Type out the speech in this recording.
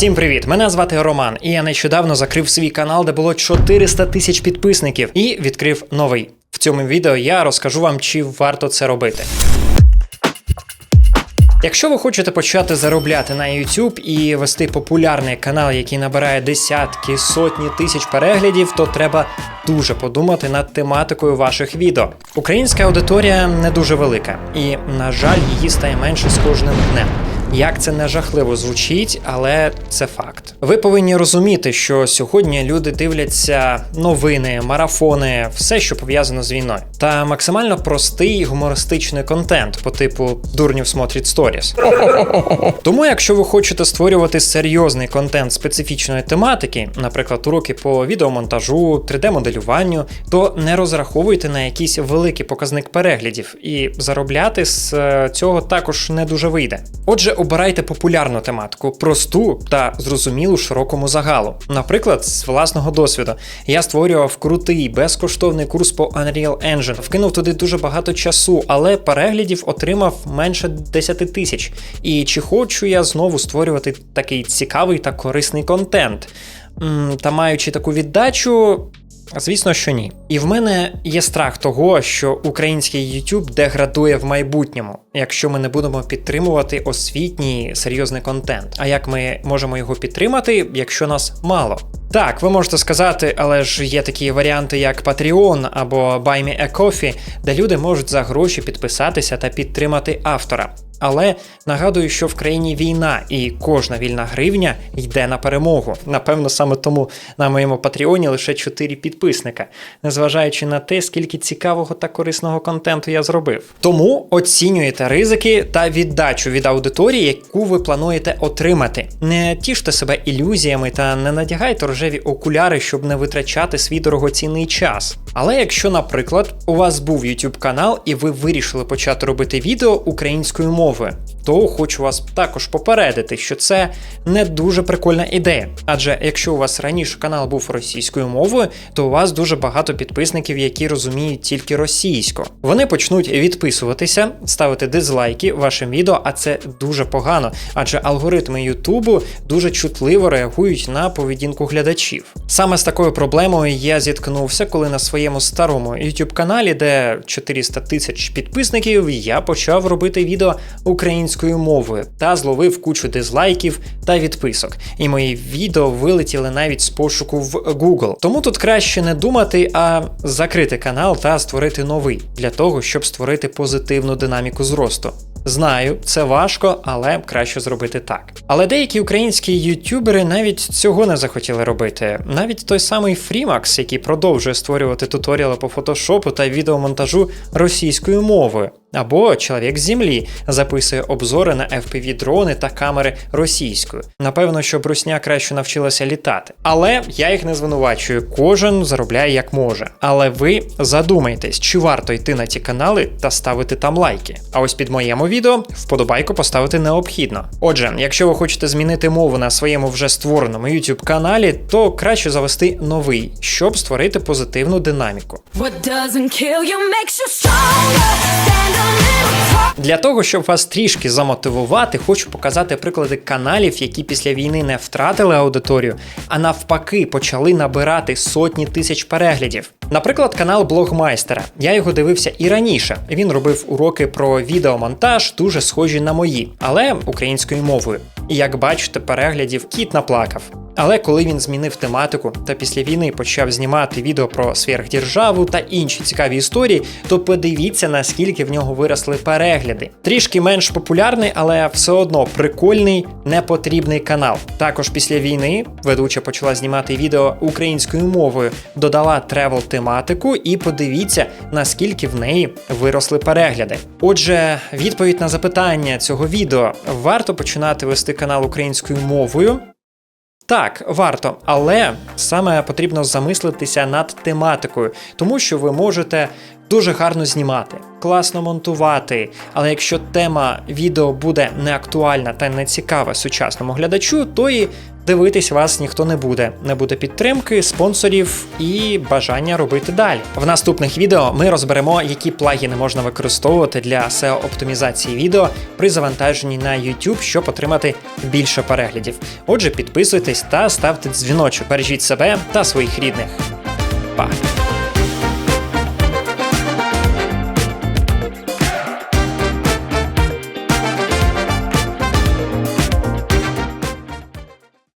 Всім привіт! Мене звати Роман, і я нещодавно закрив свій канал, де було 400 тисяч підписників, і відкрив новий. В цьому відео я розкажу вам, чи варто це робити. Якщо ви хочете почати заробляти на YouTube і вести популярний канал, який набирає десятки, сотні тисяч переглядів, то треба дуже подумати над тематикою ваших відео. Українська аудиторія не дуже велика, і, на жаль, її стає менше з кожним днем. Як це не жахливо звучить, але це факт. Ви повинні розуміти, що сьогодні люди дивляться новини, марафони, все, що пов'язано з війною, та максимально простий гумористичний контент по типу дурнів смотрить сторіс. Тому, якщо ви хочете створювати серйозний контент специфічної тематики, наприклад, уроки по відеомонтажу, 3D-моделюванню, то не розраховуйте на якийсь великий показник переглядів, і заробляти з е, цього також не дуже вийде. Отже, обирайте популярну тематику, просту та зрозумілу широкому загалу. Наприклад, з власного досвіду я створював крутий безкоштовний курс по Unreal Engine, вкинув туди дуже багато часу, але переглядів отримав менше 10 тисяч. І чи хочу я знову створювати такий цікавий та корисний контент? Та маючи таку віддачу. Звісно, що ні. І в мене є страх того, що український YouTube деградує в майбутньому, якщо ми не будемо підтримувати освітній серйозний контент. А як ми можемо його підтримати, якщо нас мало? Так, ви можете сказати, але ж є такі варіанти, як Patreon або Buy Me a Coffee, де люди можуть за гроші підписатися та підтримати автора. Але нагадую, що в країні війна, і кожна вільна гривня йде на перемогу. Напевно, саме тому на моєму патреоні лише 4 підписника, незважаючи на те, скільки цікавого та корисного контенту я зробив. Тому оцінюєте ризики та віддачу від аудиторії, яку ви плануєте отримати. Не тіште себе ілюзіями та не надягайте рожеві окуляри, щоб не витрачати свій дорогоцінний час. Але якщо, наприклад, у вас був YouTube канал і ви вирішили почати робити відео українською мовою, мови. То хочу вас також попередити, що це не дуже прикольна ідея. Адже якщо у вас раніше канал був російською мовою, то у вас дуже багато підписників, які розуміють тільки російську. Вони почнуть відписуватися, ставити дизлайки вашим відео, а це дуже погано, адже алгоритми Ютубу дуже чутливо реагують на поведінку глядачів. Саме з такою проблемою я зіткнувся, коли на своєму старому YouTube каналі, де 400 тисяч підписників, я почав робити відео українською мовою та зловив кучу дизлайків та відписок. І мої відео вилетіли навіть з пошуку в Google. Тому тут краще не думати, а закрити канал та створити новий для того, щоб створити позитивну динаміку зросту. Знаю, це важко, але краще зробити так. Але деякі українські ютубери навіть цього не захотіли робити. Навіть той самий Freemax, який продовжує створювати туторіали по фотошопу та відеомонтажу російською мовою. Або чоловік з землі записує обзори на fpv дрони та камери російською. Напевно, що брусня краще навчилася літати. Але я їх не звинувачую, кожен заробляє як може. Але ви задумайтесь, чи варто йти на ці канали та ставити там лайки. А ось під моєму відео вподобайку поставити необхідно. Отже, якщо ви хочете змінити мову на своєму вже створеному YouTube каналі, то краще завести новий, щоб створити позитивну динаміку. What doesn't kill you makes you stronger. Для того, щоб вас трішки замотивувати, хочу показати приклади каналів, які після війни не втратили аудиторію, а навпаки почали набирати сотні тисяч переглядів. Наприклад, канал Блогмайстера. Я його дивився і раніше. Він робив уроки про відеомонтаж, дуже схожі на мої, але українською мовою. І як бачите, переглядів кіт наплакав. Але коли він змінив тематику та після війни почав знімати відео про сверхдержаву та інші цікаві історії, то подивіться, наскільки в нього виросли перегляди. Трішки менш популярний, але все одно прикольний, непотрібний канал. Також після війни ведуча почала знімати відео українською мовою, додала тревел тематику, і подивіться, наскільки в неї виросли перегляди. Отже, відповідь на запитання цього відео: варто починати вести канал українською мовою. Так, варто, але саме потрібно замислитися над тематикою, тому що ви можете дуже гарно знімати, класно монтувати. Але якщо тема відео буде не актуальна та не цікава сучасному глядачу, то і дивитись вас ніхто не буде. Не буде підтримки, спонсорів і бажання робити далі. В наступних відео ми розберемо, які плагіни можна використовувати для SEO оптимізації відео при завантаженні на YouTube, щоб отримати більше переглядів. Отже, підписуйтесь та ставте дзвіночок. Бережіть себе та своїх рідних. Па!